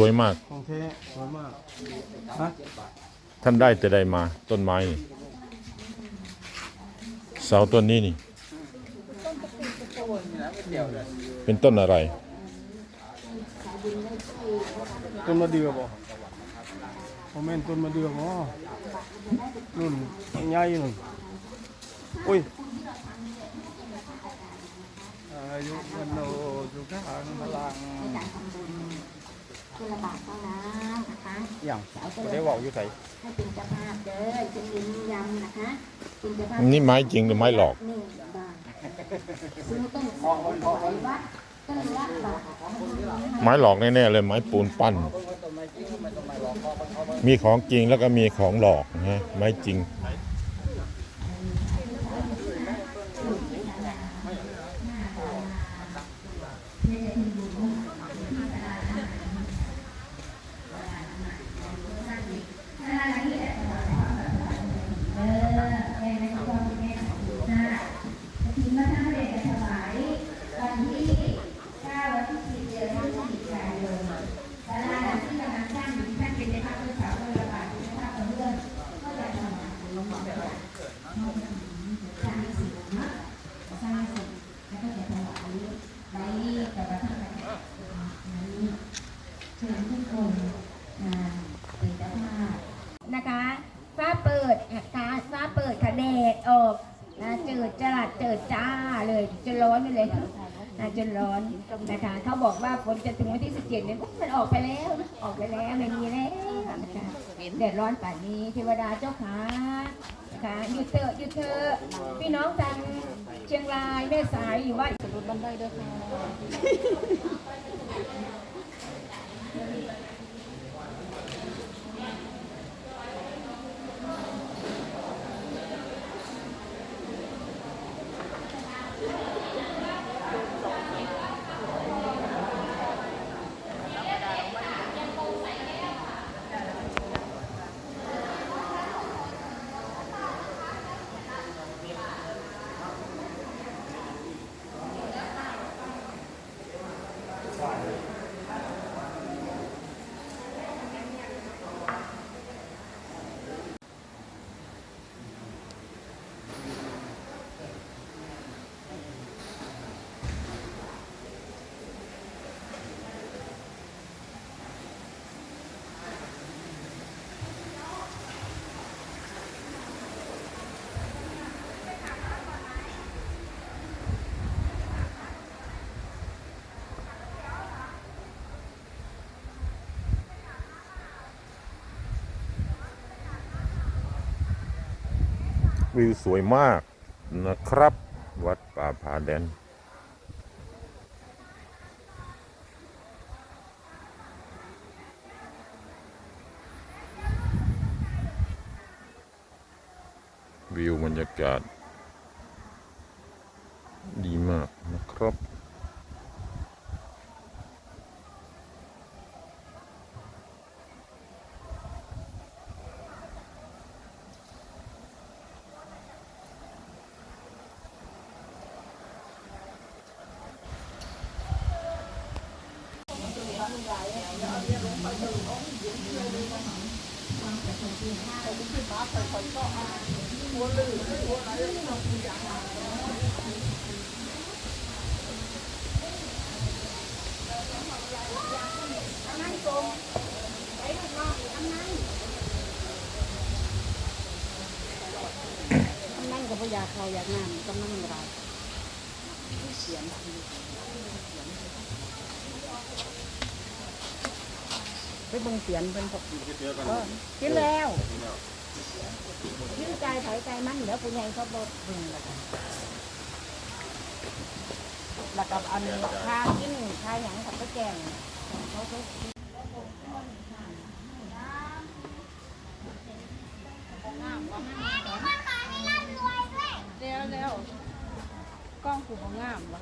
สวยมาก ของเทสวยมากฮะท่านได้แต่ใดมาต้นไม้นี่เสาต้นนี้นี่ เป็นต้นอะไร ต้นมะเดื่อบ่โมเมนต้นมะเดื่อบ่นุ่นใหญ่นุ่นอุ้ยอายุวันโนสุขังพลัง คนละบาทเท่านั้นนะคะอย่างบ่ได้เว้าอยู่ไสให้เป็นเจ้าภาพเด้อจะยืนยันนะคะเป็นเจ้าภาพนี่ไม้จริงหรือไม้หลอกหนึ่งบาทซื้อต้นสองร้อยวัดต้นละบาทไม้หลอกแน่ๆเลยไม้ปูนปั้น มีของจริงแล้วก็มีของหลอกนะฮะไม้จริง นะคะฟ้าเปิดนะคะฟ้าเปิดคะแนดออกนะเจิดจรัดเจิดจ้าเลยจะร้อนไปเลยนะจนร้อนนะคะเขาบอกว่าฝนจะถึงวันที่ 17เนี่ยมันออกไปแล้วออกไปแล้วไม่มีแล้วนะคะเดือดร้อนป่านนี้เทวดาเจ้าขานะ ค่ะอยู่เถอะหยุดเถอะพี่น้องทางเชียงรายแม่สายอยู่ว่าสรุปบันไดเด้อค่ะ วิวสวยมากนะครับ วัดป่าผาแดนวิวบรรยากาศ ดีมากนะครับ นันกับพยาเขาอยากงานกำนันอะไรเสียง ไปเบิ่งเสียงเป็นปกติก็กินแล้วกินใจไผใจมันเดี๋ยวผู้ใหญ่เขาบอกเบิ่งแล้วกันแล้วกับอันค่ากินค่าหยังกับไปแกงเขาเขาเร็วเร็วกล้องผูกงามวะ